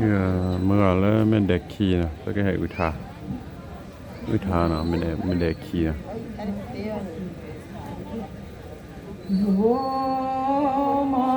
เมื่อเมื่อแล้วไม่ได้ขี่นะแล้วก็ให้อุทาอุทานะไม่ได้ไม่ได้ขี่นะโยมา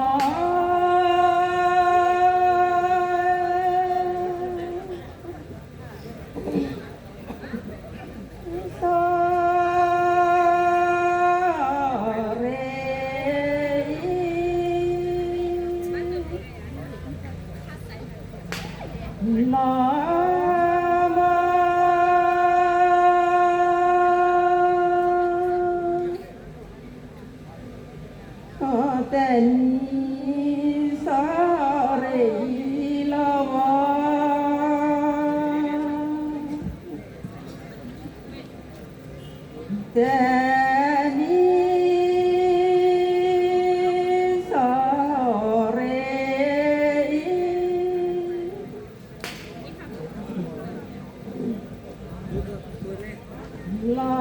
Yeah. love.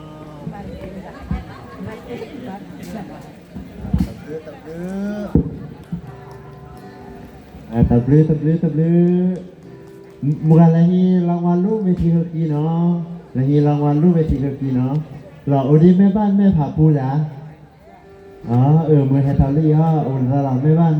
ตับลือตับลือตับลือตัลือมุกันละฮีรางวัลลูกเวทีเฮกีเนาะละฮีรางวัลลูกเวทีเฮกีเนาะหล่ออุดีแม่บ้านแม่ผาปูละอ๋อเออมือไฮยทาลี่ฮะอุ่นเราแม่บ้าน